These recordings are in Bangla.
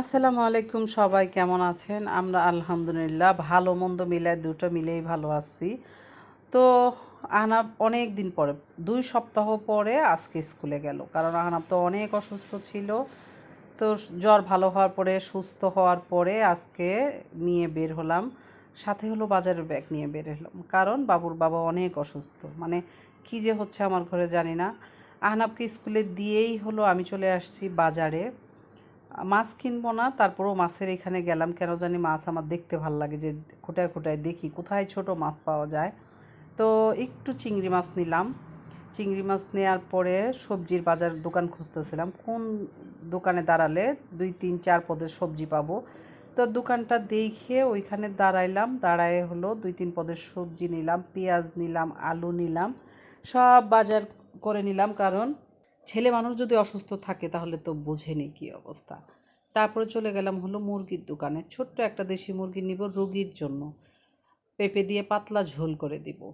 আসসালামু আলাইকুম, সবাই কেমন আছেন? আমরা আলহামদুলিল্লাহ ভালো, মন্দ মিলায় দুটো মিলেই ভালো আছি। তো আহনাব অনেক দিন পরে, দুই সপ্তাহ পরে আজকে স্কুলে গেল। কারণ আহনাব তো অনেক অসুস্থ ছিল। তো জ্বর ভালো হওয়ার পরে, সুস্থ হওয়ার পরে আজকে নিয়ে বের হলাম। সাথে হলো বাজারের ব্যাগ নিয়ে বের হলাম। কারণ বাবুর বাবা অনেক অসুস্থ। মানে কী যে হচ্ছে আমার ঘরে জানি না। আহনাবকে স্কুলে দিয়েই হলো আমি চলে আসছি বাজারে। মাছ কিনবো না, তারপরেও মাছের এখানে গেলাম। কেন জানি মাছ আমার দেখতে ভালো লাগে যে খোটায় খোটায় দেখি কোথায় ছোট মাছ পাওয়া যায়। তো একটু চিংড়ি মাছ নিলাম। চিংড়ি মাছ নেওয়ার পরে সবজির বাজার দোকান খুঁজতেছিলাম। কোন দোকানে দাঁড়ালে দুই, তিন, চার পদের সবজি পাবো। তো দোকানটা দেখে ওইখানে দাঁড়াইলাম। দাঁড়ায় হলো দুই, তিন পদের সবজি নিলাম, পেঁয়াজ নিলাম, আলু নিলাম, সব বাজার করে নিলাম। কারণ ছেলে মানুষ যদি অসুস্থ থাকে তাহলে তো বোঝেনি কী অবস্থা। তারপরে চলে গেলাম হলো মুরগির দোকানে। ছোট্ট একটা দেশি মুরগি নিব রুগীর জন্য। পেঁপে দিয়ে পাতলা ঝোল করে দিব।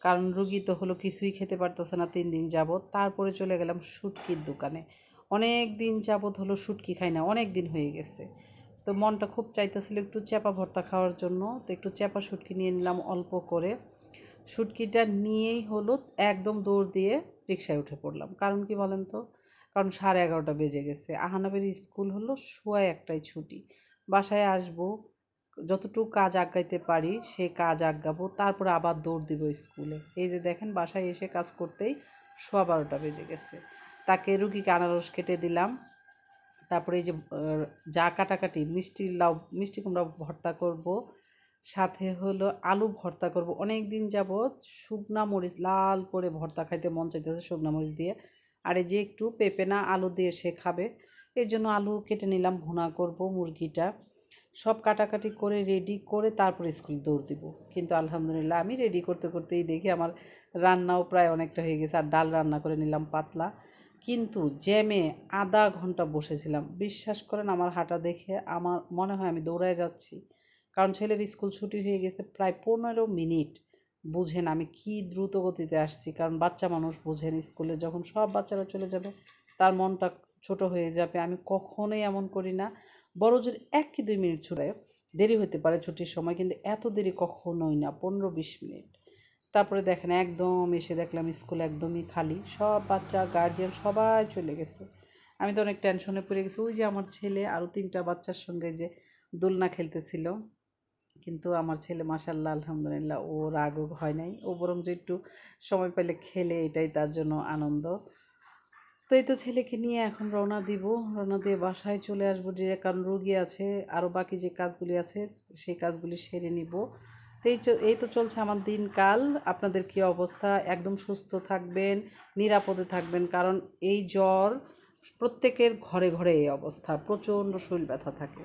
কারণ রুগী তো হলো কিছুই খেতে পারতেছে না, তিন দিন যাবৎ। তারপরে চলে গেলাম শুটকির দোকানে। অনেক দিন যাবৎ হলো শুটকি খাই না, অনেক দিন হয়ে গেছে। তো মনটা খুব চাইতেছিল একটু চ্যাপা ভর্তা খাওয়ার জন্য। তো একটু চ্যাপা শুটকি নিয়ে নিলাম অল্প করে। শুটকিটা নিয়েই হলো একদম দৌড় দিয়ে রিক্সায় উঠে পড়লাম। কারণ কি বলেন তো? কারণ সাড়ে এগারোটা বেজে গেছে। আহানাবের স্কুল হলো সোয়া একটাই ছুটি। বাসায় আসব, যতটুকু কাজ আগাইতে পারি সেই কাজ আগাবো, তারপরে আবার দৌড় দিব স্কুলে। এই যে দেখেন, বাসায় এসে কাজ করতেই সোয়া বারোটা বেজে গেছে। তাকে রুগীকে আনারস কেটে দিলাম। তারপরে এই যে যা কাটাকাটি, মিষ্টি লাউ, মিষ্টি কুমড়া ভর্তা করব। সাথে হলো আলু ভর্তা করব। অনেক দিন যাবৎ শুকনা মরিচ, লাল করে ভর্তা খাইতে মন চাইতেছে শুকনা মরিচ দিয়ে। আর এই যে একটু পেঁপে না আলু দিয়ে সে খাবে, এর জন্য আলু কেটে নিলাম, ভুনা করব মুরগিটা। সব কাটাকাটি করে রেডি করে তারপর স্কুল দৌড় দিব। কিন্তু আলহামদুলিল্লাহ আমি রেডি করতে করতেই দেখি আমার রান্নাও প্রায় অনেকটা হয়ে গেছে, আর ডাল রান্না করে নিলাম পাতলা। কিন্তু জ্যামে আধা ঘণ্টা বসেছিলাম। বিশ্বাস করেন আমার হাঁটা দেখে আমার মনে হয় আমি দৌড়ায় যাচ্ছি। কারণ ছেলের স্কুল ছুটি হয়ে গেছে প্রায় পনেরো মিনিট। বুঝেন আমি কি দ্রুত গতিতে আসছি? কারণ বাচ্চা মানুষ বুঝেন স্কুলে। যখন সব বাচ্চারা চলে যাবে, তার মনটা ছোট হয়ে যাবে। আমি কখনোই এমন করি না। বড় জোর এক কি দুই মিনিট ছুটে, দেরি হতে পারে ছুটির সময়, কিন্তু এত দেরি কখনোই না, পনেরো বিশ মিনিট। তারপরে দেখেন, একদম এসে দেখলাম স্কুল একদমই খালি। সব বাচ্চা গার্জিয়ান সবাই চলে গেছে। আমি তো অনেক টেনশনে পড়ে গেছি। ওই যে আমার ছেলে আরও তিনটা বাচ্চার সঙ্গে যে দোলনা খেলতেছিল কিন্তু আমার ছেলে মাসাল্লাহ আলহামদুলিল্লাহ, ও রাগও হয় নাই। ও বরং যে একটু সময় পেলে খেলে, এটাই তার জন্য আনন্দ। তো এই তো ছেলেকে নিয়ে এখন রওনা দিব। রওনা দিয়ে বাসায় চলে আসব যে কারণ রুগী আছে আরও বাকি যে কাজগুলি আছে, সেই কাজগুলি সেরে নিব। তো এই এই তো চলছে আমার দিনকাল। আপনাদের কী অবস্থা? একদম সুস্থ থাকবেন, নিরাপদে থাকবেন, কারণ এই জ্বর প্রত্যেকের ঘরে ঘরে এই অবস্থা। প্রচণ্ড শরীর ব্যথা থাকে।